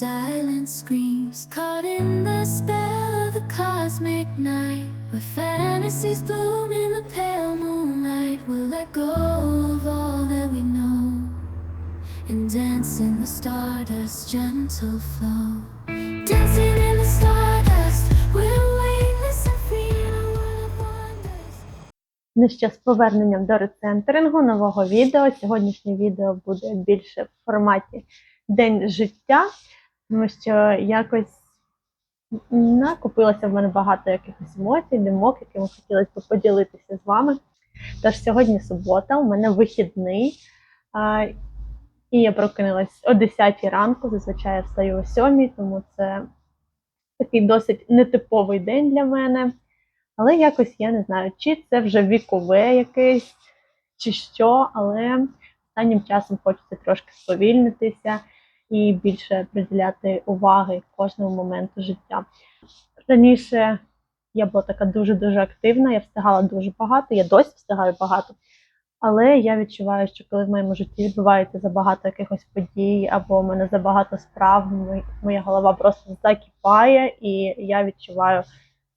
silent screams. Caught in the spell of the cosmic night. Where fantasies bloom in the pale moonlight. We'll let go of all that we know. And dance in the stardust gentle flow. Dancing in the stardust. We're weightless and free in a world of wonders. Ну що, з поверненням до рецентерингу нового відео. Сьогоднішнє відео буде більше в форматі День життя, тому що якось накопилося в мене багато якихось емоцій, думок, якими хотілося б поділитися з вами. Тож сьогодні субота, у мене вихідний, а, і я прокинулась о 10 ранку, зазвичай я встаю о 7, тому це такий досить нетиповий день для мене. Але якось я не знаю, чи це вже вікове якесь, чи що, але останнім часом хочеться трошки сповільнитися і більше приділяти уваги кожному моменту життя. Раніше я була така дуже-дуже активна, я встигала дуже багато, я досі встигаю багато. Але я відчуваю, що коли в моєму житті відбувається забагато якихось подій, або в мене забагато справ, моя голова просто закипає, і я відчуваю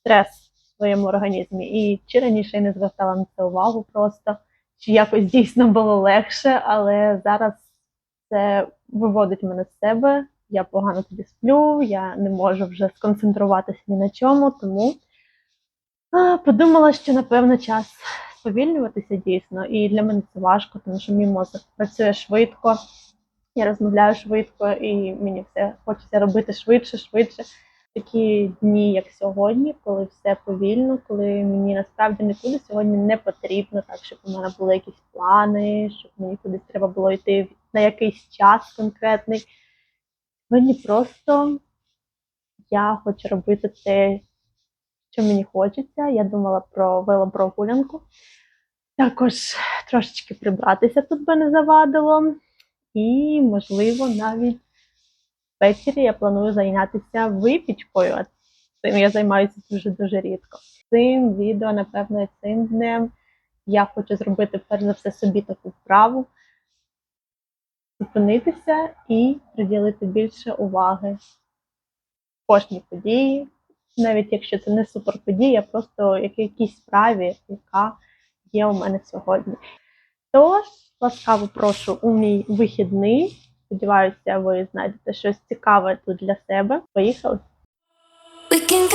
стрес в своєму організмі. І чи раніше я не звертала на це увагу просто, чи якось дійсно було легше, але зараз це виводить мене з себе. Я погано тоді сплю, я не можу вже сконцентруватися ні на чому, тому подумала, що напевно час сповільнюватися дійсно. І для мене це важко, тому що мій мозок працює швидко, я розмовляю швидко, і мені все хочеться робити швидше, швидше такі дні, як сьогодні, коли все повільно, коли мені насправді нікуди сьогодні не потрібно, так щоб у мене були якісь плани, щоб мені кудись треба було йти на якийсь час конкретний. Мені просто я хочу робити те, що мені хочеться. Я думала про велопрогулянку. Також трошечки прибратися тут би не завадило. І, можливо, навіть Ввечері я планую зайнятися випічкою. Цим я займаюся дуже-дуже рідко. Цим відео, напевно, цим днем я хочу зробити перш за все собі таку вправу, зупинитися і приділити більше уваги кожній події, навіть якщо це не суперподія, просто якійсь справі, яка є у мене сьогодні. Тож, ласкаво прошу у мій вихідний. Сподіваюся, ви знайдете щось цікаве тут для себе. Поїхали! We can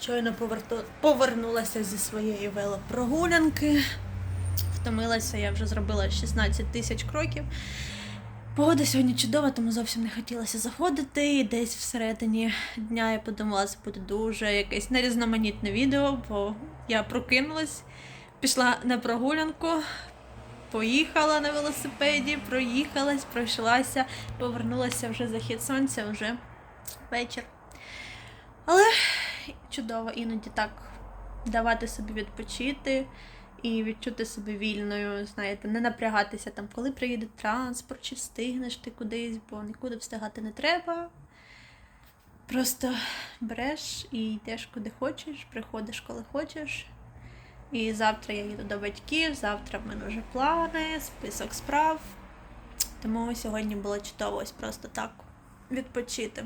щойно повернулася зі своєї велопрогулянки. Втомилася, я вже зробила 16 тисяч кроків. Погода сьогодні чудова, тому зовсім не хотілося заходити. І десь всередині дня я подумала, це буде дуже якесь нерізноманітне відео, бо я прокинулась, пішла на прогулянку, поїхала на велосипеді, проїхалась, пройшлася, повернулася вже захід сонця, вже вечір. Але чудово іноді так давати собі відпочити і відчути себе вільною, знаєте, не напрягатися там, коли приїде транспорт, чи встигнеш ти кудись, бо нікуди встигати не треба. Просто береш і йдеш куди хочеш, приходиш коли хочеш. І завтра я їду до батьків, завтра в мене вже плани, список справ. Тому сьогодні було чудово ось просто так відпочити.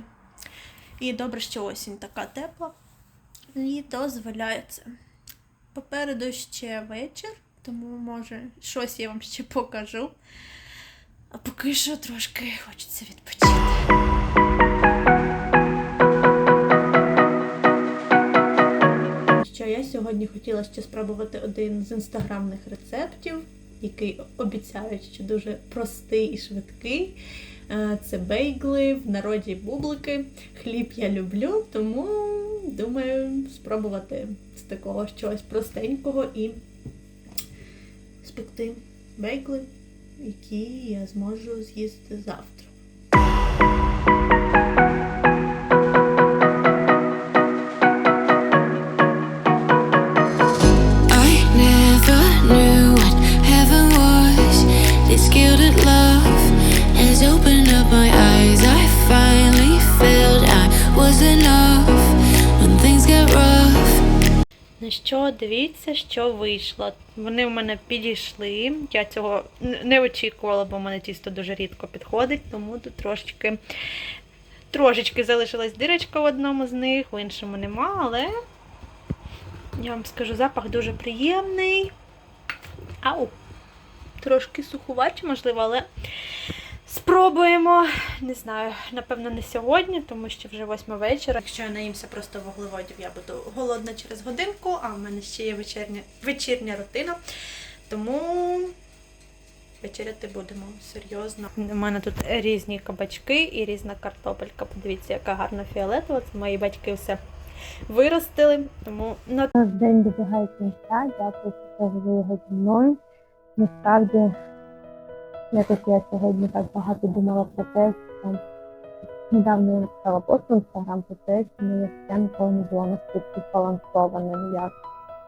І добре, що осінь така тепла і дозволяє це. Попереду ще вечір, тому може щось я вам ще покажу. А поки що трошки хочеться відпочити. Я сьогодні хотіла ще спробувати один з інстаграмних рецептів, який обіцяють, що дуже простий і швидкий. Е, Це бейгли, в народі бублики. Хліб я люблю, тому думаю спробувати з такого щось простенького і спекти бейкли, які я зможу з'їсти завтра. Що, дивіться, що вийшло. Вони в мене підійшли. Я цього не очікувала, бо в мене тісто дуже рідко підходить, тому тут трошечки, трошечки залишилась дирочка в одному з них, в іншому нема, але я вам скажу, запах дуже приємний. Ау! Трошки сухувачі, можливо, але спробуємо. Не знаю, напевно, не сьогодні, тому що вже восьма вечора. Якщо я наїмся просто вуглеводів, я буду голодна через годинку, а в мене ще є вечірня, вечірня рутина. Тому вечеряти будемо серйозно. У мене тут різні кабачки і різна картопелька. Подивіться, яка гарна фіолетова. Це мої батьки все виростили. Тому на день добігає кінця. Дякую, що провели його зі мною. Насправді, якось я сьогодні так багато думала про те, що недавно я написала пост в інстаграм про те, що моє життя ніколи не було настільки збалансованим, як,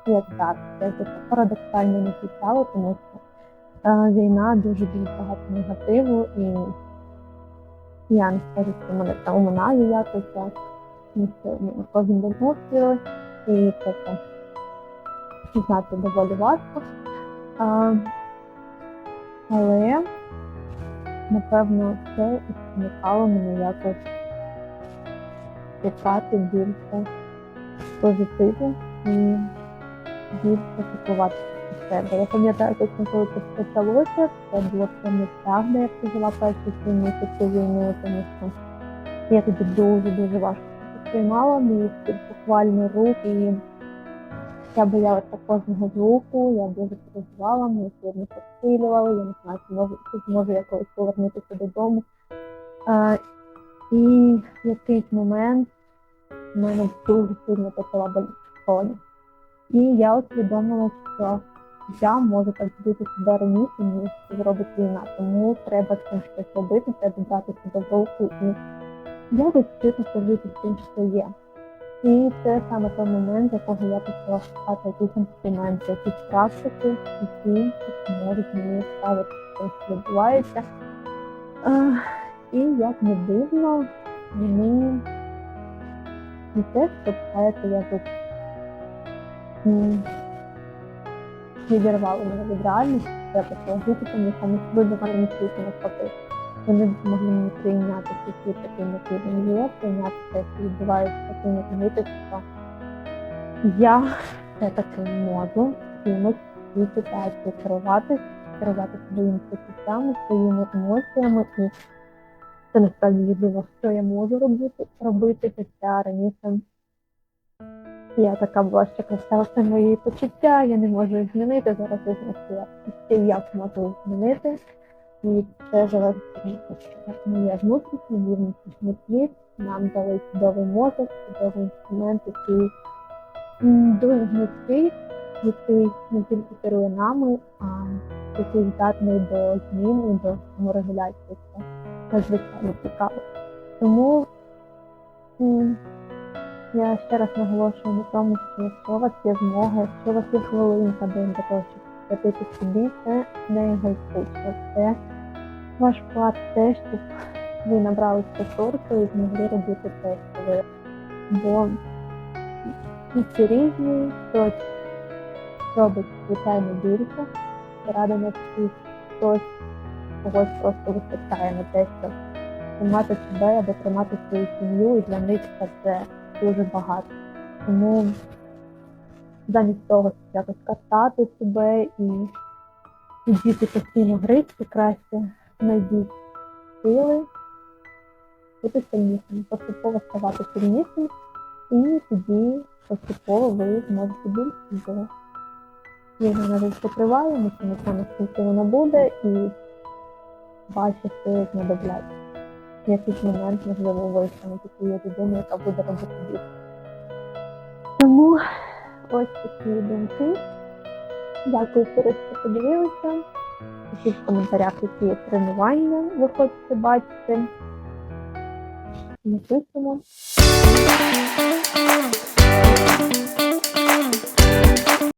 як зараз. Це парадоксально не звучало, тому що е, війна дуже дуже багато негативу, і я не скажу, що мене це оминає якось так. Кожен день обстріли, і це знати доволі важко. А, але, напевно, це спонукало мене якось шукати більше позитиву і більше про себе. Я пам'ятаю, точно, коли це почалося, це було повне тяг, де я прожила перші три місяці війни, тому що я тоді дуже-дуже важко сприймала, мені буквально рук і я боялася кожного звуку, я дуже переживала, мені сьогодні посилювали, я не знаю, чи можу, чи зможу я повернутися додому. А, і в якийсь момент в мене дуже сильно почала боліти коні. І я усвідомила, що я можу так збити себе раніше, ніж зробить війна. Тому треба з цим щось робити, треба брати себе в і якось вчитися жити з тим, що є. І це саме той момент, якого я почала шукати якісь інструменти, якісь практики, які можуть мені ставити те, що відбувається. І як не дивно, мені не те, що знаєте, я тут м, відірвали мене від реальності, я почала жити там якомусь видуманому світі навпаки. Вони допомогли мені прийняти світ таким, який він є, прийняти те, що відбувається таким, вміти, що я все-таки можу чимось цій ситуації керувати, керувати своїми почуттями, своїми емоціями і це насправді єдине, що я можу робити, робити, хоча раніше я така була, що красава це мої почуття, я не можу їх змінити. Зараз я знаю, що я як можу їх змінити. І це залежить від того, моє внутрішнє, мій внутрішній світ. Нам дали чудовий мозок, чудовий інструмент, який дуже гнучкий, який не тільки керує нами, а який здатний до змін і до саморегуляції. Це надзвичайно цікаво. Тому я ще раз наголошую на тому, що якщо у вас є змога, якщо у вас є хвилинка для того, щоб присвятити собі, це не егоїстично. Це ваш вклад те, щоб ви набрали ресурсу і змогли робити те, що ви. Бо всі різні, хтось робить ради на всіх, хтось когось просто вистачає на те, щоб тримати себе або тримати свою сім'ю, і для них це дуже багато. Тому замість того, щоб якось картати себе і сидіти постійно гризти, краще знайдіть сили, бути сильнішим, поступово ставати сильнішим, і тоді поступово ви зможете більше зробити. Війна, на жаль, триває, ми ще не знаємо, скільки вона буде, і ваші сили знадобляться. В якийсь момент, можливо, ви станете тією людиною, яка буде робити більше. Тому ось такі думки. Дякую, що ви подивилися. Пишіть в коментарях, які тренування ви хочете бачити. Напишемо.